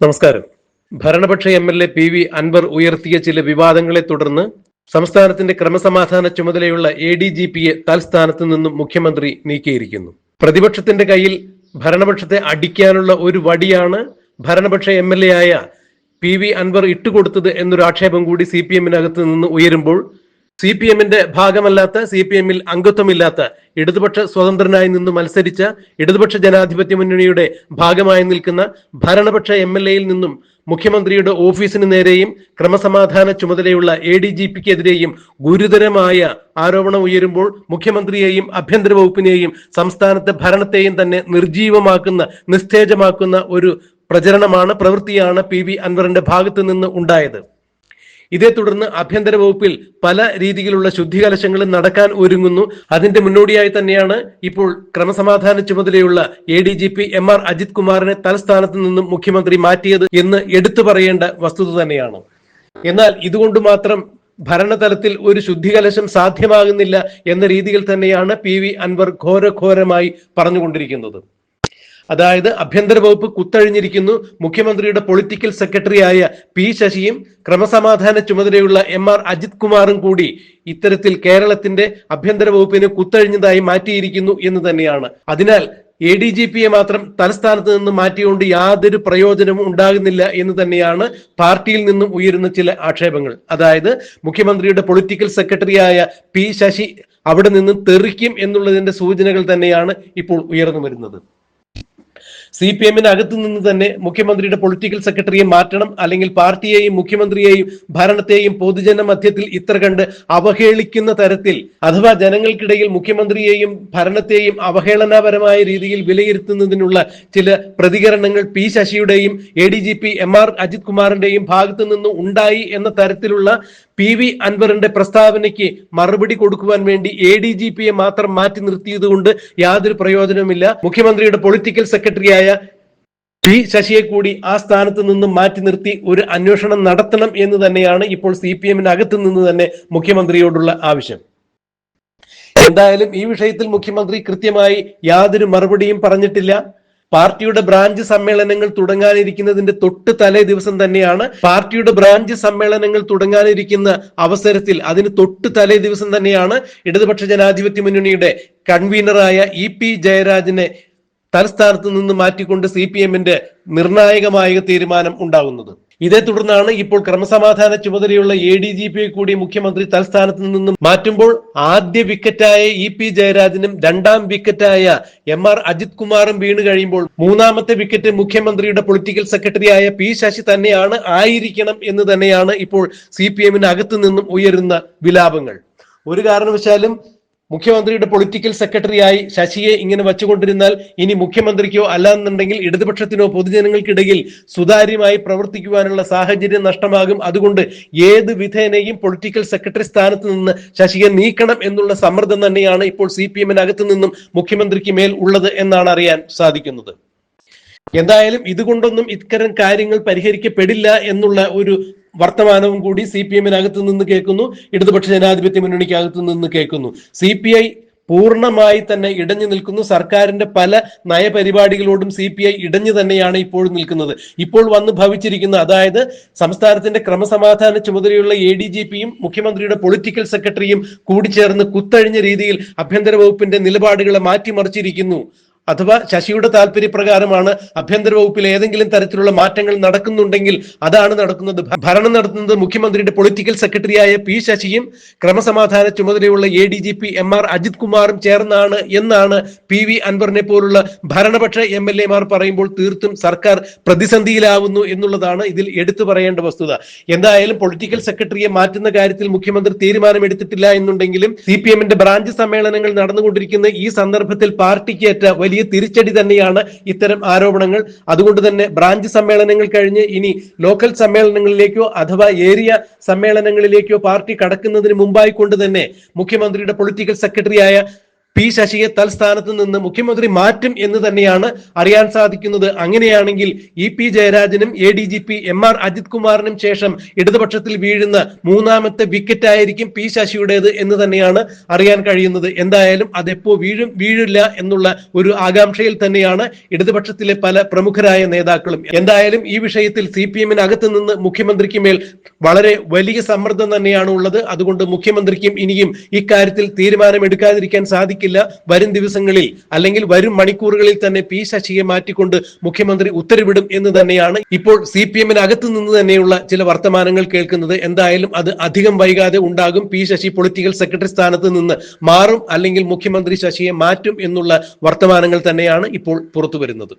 നമസ്കാരം. ഭരണപക്ഷ M L A P V Anwar ഉയർത്തിയ ചില വിവാദങ്ങളെ തുടർന്ന് സംസ്ഥാനത്തിന്റെ ക്രമസമാധാന ചുമതലയുള്ള എ ഡി ജി പിയെ തൽസ്ഥാനത്ത് നിന്നും മുഖ്യമന്ത്രി നീക്കിയിരിക്കുന്നു. പ്രതിപക്ഷത്തിന്റെ കയ്യിൽ ഭരണപക്ഷത്തെ അടിക്കാനുള്ള ഒരു വടിയാണ് ഭരണപക്ഷ എം എൽ എ ആയ പി വി അൻവർ ഇട്ടുകൊടുത്തത് എന്നൊരു ആക്ഷേപം കൂടി സി പി എമ്മിനകത്ത് നിന്ന് ഉയരുമ്പോൾ സി പി എമ്മിന്റെ ഭാഗമല്ലാത്ത സി പി എമ്മിൽ അംഗത്വമില്ലാത്ത ഇടതുപക്ഷ സ്വതന്ത്രനായി നിന്ന് മത്സരിച്ച ഇടതുപക്ഷ ജനാധിപത്യ മുന്നണിയുടെ ഭാഗമായി നിൽക്കുന്ന ഭരണപക്ഷ എം എൽ എയിൽ നിന്നും മുഖ്യമന്ത്രിയുടെ ഓഫീസിന് നേരെയും ക്രമസമാധാന ചുമതലയുള്ള എ ഡി ജി പിക്കെതിരെയും ഗുരുതരമായ ആരോപണം ഉയരുമ്പോൾ മുഖ്യമന്ത്രിയെയും ആഭ്യന്തര വകുപ്പിനെയും സംസ്ഥാനത്തെ ഭരണത്തെയും തന്നെ നിർജീവമാക്കുന്ന നിസ്തേജമാക്കുന്ന ഒരു പ്രചരണമാണ് പ്രവൃത്തിയാണ് പി വി അൻവറിന്റെ ഭാഗത്തു നിന്ന് ഉണ്ടായത്. ഇതേ തുടർന്ന് ആഭ്യന്തര വകുപ്പിൽ പല രീതിയിലുള്ള ശുദ്ധികലശങ്ങളും നടക്കാൻ ഒരുങ്ങുന്നു. അതിന്റെ മുന്നോടിയായി തന്നെയാണ് ഇപ്പോൾ ക്രമസമാധാന ചുമതലയുള്ള A D G P M R Ajith കുമാറിനെ തലസ്ഥാനത്ത് നിന്നും മുഖ്യമന്ത്രി മാറ്റിയത് എന്ന് എടുത്തു പറയേണ്ട വസ്തുത തന്നെയാണ്. എന്നാൽ ഇതുകൊണ്ട് മാത്രം ഭരണതലത്തിൽ ഒരു ശുദ്ധികലശം സാധ്യമാകുന്നില്ല എന്ന രീതിയിൽ തന്നെയാണ് പി വി അൻവർ ഘോരഘോരമായി പറഞ്ഞുകൊണ്ടിരിക്കുന്നത്. അതായത് ആഭ്യന്തര വകുപ്പ് കുത്തഴിഞ്ഞിരിക്കുന്നു. മുഖ്യമന്ത്രിയുടെ പൊളിറ്റിക്കൽ സെക്രട്ടറിയായ പി ശശിയും ക്രമസമാധാന ചുമതലയുള്ള എം ആർ അജിത് കുമാറും കൂടി ഇത്തരത്തിൽ കേരളത്തിന്റെ ആഭ്യന്തര വകുപ്പിന് കുത്തഴിഞ്ഞതായി മാറ്റിയിരിക്കുന്നു എന്ന് തന്നെയാണ്. അതിനാൽ എ ഡി ജി പിയെ മാത്രം തലസ്ഥാനത്ത് നിന്ന് മാറ്റിയുകൊണ്ട് യാതൊരു പ്രയോജനവും ഉണ്ടാകുന്നില്ല എന്ന് തന്നെയാണ് പാർട്ടിയിൽ നിന്നും ഉയരുന്ന ചില ആക്ഷേപങ്ങൾ. അതായത് മുഖ്യമന്ത്രിയുടെ പൊളിറ്റിക്കൽ സെക്രട്ടറിയായ പി ശശി അവിടെ നിന്ന് തെറിക്കും എന്നുള്ളതിന്റെ സൂചനകൾ തന്നെയാണ് ഇപ്പോൾ ഉയർന്നു വരുന്നത്. സി പി എമ്മിന് അകത്തു നിന്ന് തന്നെ മുഖ്യമന്ത്രിയുടെ പൊളിറ്റിക്കൽ സെക്രട്ടറിയെ മാറ്റണം അല്ലെങ്കിൽ പാർട്ടിയെയും മുഖ്യമന്ത്രിയെയും ഭരണത്തെയും പൊതുജന മധ്യത്തിൽ ഇത്ര കണ്ട് അവഹേളിക്കുന്ന തരത്തിൽ അഥവാ ജനങ്ങൾക്കിടയിൽ മുഖ്യമന്ത്രിയെയും ഭരണത്തെയും അവഹേളനാപരമായ രീതിയിൽ വിലയിരുത്തുന്നതിനുള്ള ചില പ്രതികരണങ്ങൾ P ശശിയുടെയും A D G P M R Ajith കുമാറിന്റെയും ഭാഗത്തു നിന്ന് ഉണ്ടായി എന്ന തരത്തിലുള്ള പി വി അൻവറിന്റെ പ്രസ്താവനയ്ക്ക് മറുപടി കൊടുക്കുവാൻ വേണ്ടി എ ഡി ജി പിയെ മാത്രം മാറ്റി നിർത്തിയതുകൊണ്ട് യാതൊരു പ്രയോജനവുമില്ല. മുഖ്യമന്ത്രിയുടെ പൊളിറ്റിക്കൽ സെക്രട്ടറിയായ പി ശശിയെ കൂടി ആ സ്ഥാനത്ത് നിന്നും മാറ്റി നിർത്തി ഒരു അന്വേഷണം നടത്തണം എന്ന് തന്നെയാണ് ഇപ്പോൾ സി പി എമ്മിനകത്ത് നിന്ന് തന്നെ മുഖ്യമന്ത്രിയോടുള്ള ആവശ്യം. എന്തായാലും ഈ വിഷയത്തിൽ മുഖ്യമന്ത്രി കൃത്യമായി യാതൊരു മറുപടിയും പറഞ്ഞിട്ടില്ല. പാർട്ടിയുടെ ബ്രാഞ്ച് സമ്മേളനങ്ങൾ തുടങ്ങാനിരിക്കുന്നതിന്റെ തൊട്ട് തലേ ദിവസം തന്നെയാണ് പാർട്ടിയുടെ ബ്രാഞ്ച് സമ്മേളനങ്ങൾ തുടങ്ങാനിരിക്കുന്ന അവസരത്തിൽ അതിന് തൊട്ട് തലേ ദിവസം തന്നെയാണ് ഇടതുപക്ഷ ജനാധിപത്യ മുന്നണിയുടെ കൺവീനറായ ഇ പി ജയരാജനെ തലസ്ഥാനത്ത് നിന്ന് മാറ്റിക്കൊണ്ട് സി പി എമ്മിന്റെ നിർണായകമായ തീരുമാനം ഉണ്ടാകുന്നത്. ഇതേ തുടർന്നാണ് ഇപ്പോൾ ക്രമസമാധാന ചുമതലയുള്ള എ ഡി ജി പിയെ കൂടി മുഖ്യമന്ത്രി തൽസ്ഥാനത്ത് നിന്നും മാറ്റുമ്പോൾ ആദ്യ വിക്കറ്റായ ഇ പി ജയരാജനും രണ്ടാം വിക്കറ്റായ എം ആർ അജിത് കുമാറും വീണ് കഴിയുമ്പോൾ മൂന്നാമത്തെ വിക്കറ്റ് മുഖ്യമന്ത്രിയുടെ പൊളിറ്റിക്കൽ സെക്രട്ടറിയായ പി ശശി തന്നെയാണ് ആയിരിക്കണം എന്ന് തന്നെയാണ് ഇപ്പോൾ സി പി എമ്മിന് അകത്തു നിന്നും ഉയരുന്ന വിലാപങ്ങൾ. ഒരു കാരണവശാലും മുഖ്യമന്ത്രിയുടെ പൊളിറ്റിക്കൽ സെക്രട്ടറിയായി ശശിയെ ഇങ്ങനെ വച്ചുകൊണ്ടിരുന്നാൽ ഇനി മുഖ്യമന്ത്രിക്കോ അല്ലാന്നുണ്ടെങ്കിൽ ഇടതുപക്ഷത്തിനോ പൊതുജനങ്ങൾക്കിടയിൽ സുതാര്യമായി പ്രവർത്തിക്കുവാനുള്ള സാഹചര്യം നഷ്ടമാകും. അതുകൊണ്ട് ഏത് വിധേനയും പൊളിറ്റിക്കൽ സെക്രട്ടറി സ്ഥാനത്ത് നിന്ന് ശശിയെ നീക്കണം എന്നുള്ള സമ്മർദ്ദം തന്നെയാണ് ഇപ്പോൾ സി പി എമ്മിനകത്ത് നിന്നും മുഖ്യമന്ത്രിക്ക് മേൽ ഉള്ളത് എന്നാണ് അറിയാൻ സാധിക്കുന്നത്. എന്തായാലും ഇതുകൊണ്ടൊന്നും ഇത്തരം കാര്യങ്ങൾ പരിഹരിക്കപ്പെടില്ല എന്നുള്ള ഒരു വർത്തമാനവും കൂടി സി പി എമ്മിനകത്ത് നിന്ന് കേൾക്കുന്നു. ഇടതുപക്ഷ ജനാധിപത്യ മുന്നണിക്കകത്ത് നിന്ന് കേൾക്കുന്നു. സി പി ഐ പൂർണമായി തന്നെ ഇടഞ്ഞു നിൽക്കുന്നു. സർക്കാരിന്റെ പല നയപരിപാടികളോടും സി പി ഐ ഇടഞ്ഞു തന്നെയാണ് ഇപ്പോൾ നിൽക്കുന്നത്. ഇപ്പോൾ വന്ന് ഭവിച്ചിരിക്കുന്ന അതായത് സംസ്ഥാനത്തിന്റെ ക്രമസമാധാന ചുമതലയുള്ള എ ഡി ജി പിയും മുഖ്യമന്ത്രിയുടെ പൊളിറ്റിക്കൽ സെക്രട്ടറിയും കൂടിച്ചേർന്ന് കുത്തഴിഞ്ഞ രീതിയിൽ ആഭ്യന്തര വകുപ്പിന്റെ നിലപാടുകളെ മാറ്റിമറിച്ചിരിക്കുന്നു. അഥവാ ശശിയുടെ താല്പര്യപ്രകാരമാണ് ആഭ്യന്തര വകുപ്പിൽ ഏതെങ്കിലും തരത്തിലുള്ള മാറ്റങ്ങൾ നടക്കുന്നുണ്ടെങ്കിൽ അതാണ് നടക്കുന്നത്. ഭരണം നടത്തുന്നത് മുഖ്യമന്ത്രിയുടെ പൊളിറ്റിക്കൽ സെക്രട്ടറിയായ പി ശശിയും ക്രമസമാധാന ചുമതലയുള്ള A D G P M R Ajith കുമാറും ചേർന്നാണ് എന്നാണ് പി വി അൻവറിനെ പോലുള്ള ഭരണപക്ഷ എം എൽ എമാർ പറയുമ്പോൾ തീർത്തും സർക്കാർ പ്രതിസന്ധിയിലാവുന്നു എന്നുള്ളതാണ് ഇതിൽ എടുത്തു പറയേണ്ട വസ്തുത. എന്തായാലും പൊളിറ്റിക്കൽ സെക്രട്ടറിയെ മാറ്റുന്ന കാര്യത്തിൽ മുഖ്യമന്ത്രി തീരുമാനമെടുത്തിട്ടില്ല എന്നുണ്ടെങ്കിലും സി പി എമ്മിന്റെ ബ്രാഞ്ച് സമ്മേളനങ്ങൾ നടന്നുകൊണ്ടിരിക്കുന്ന ഈ സന്ദർഭത്തിൽ പാർട്ടിക്കേറ്റ വലിയ തിരിച്ചടി തന്നെയാണ് ഇത്തരം ആരോപണങ്ങൾ. അതുകൊണ്ട് തന്നെ ബ്രാഞ്ച് സമ്മേളനങ്ങൾ കഴിഞ്ഞ് ഇനി ലോക്കൽ സമ്മേളനങ്ങളിലേക്കോ അഥവാ ഏരിയ സമ്മേളനങ്ങളിലേക്കോ പാർട്ടി കടക്കുന്നതിന് മുമ്പായി കൊണ്ട് തന്നെ മുഖ്യമന്ത്രിയുടെ പൊളിറ്റിക്കൽ സെക്രട്ടറിയായ പി ശശിയെ തൽസ്ഥാനത്ത് നിന്ന് മുഖ്യമന്ത്രി മാറ്റും എന്ന് തന്നെയാണ് അറിയാൻ സാധിക്കുന്നത്. അങ്ങനെയാണെങ്കിൽ E P ജയരാജനും A D G P M R Ajith കുമാറിനും ശേഷം ഇടതുപക്ഷത്തിൽ വീഴുന്ന മൂന്നാമത്തെ വിക്കറ്റ് ആയിരിക്കും പി ശശിയുടേത് എന്ന് തന്നെയാണ് അറിയാൻ കഴിയുന്നത്. എന്തായാലും അതെപ്പോ വീഴും വീഴില്ല എന്നുള്ള ഒരു ആകാംക്ഷയിൽ തന്നെയാണ് ഇടതുപക്ഷത്തിലെ പല പ്രമുഖരായ നേതാക്കളും. എന്തായാലും ഈ വിഷയത്തിൽ സി പി എമ്മിനകത്ത് നിന്ന് മുഖ്യമന്ത്രിക്ക് മേൽ വളരെ വലിയ സമ്മർദ്ദം തന്നെയാണ് ഉള്ളത്. അതുകൊണ്ട് മുഖ്യമന്ത്രിക്കും ഇനിയും ഇക്കാര്യത്തിൽ തീരുമാനമെടുക്കാതിരിക്കാൻ സാധിക്കില്ല വരും ദിവസങ്ങളിൽ അല്ലെങ്കിൽ വരും മണിക്കൂറുകളിൽ തന്നെ പി ശശിയെ മാറ്റിക്കൊണ്ട് മുഖ്യമന്ത്രി ഉത്തരവിടും എന്ന് തന്നെയാണ് ഇപ്പോൾ സി പി എമ്മിനകത്ത് നിന്ന് തന്നെയുള്ള ചില വർത്തമാനങ്ങൾ കേൾക്കുന്നത്. എന്തായാലും അത് അധികം വൈകാതെ ഉണ്ടാകും. പി ശശി പൊളിറ്റിക്കൽ സെക്രട്ടറി സ്ഥാനത്ത് നിന്ന് മാറും അല്ലെങ്കിൽ മുഖ്യമന്ത്രി ശശിയെ മാറ്റും എന്നുള്ള വർത്തമാനങ്ങൾ തന്നെയാണ് ഇപ്പോൾ പുറത്തു വരുന്നത്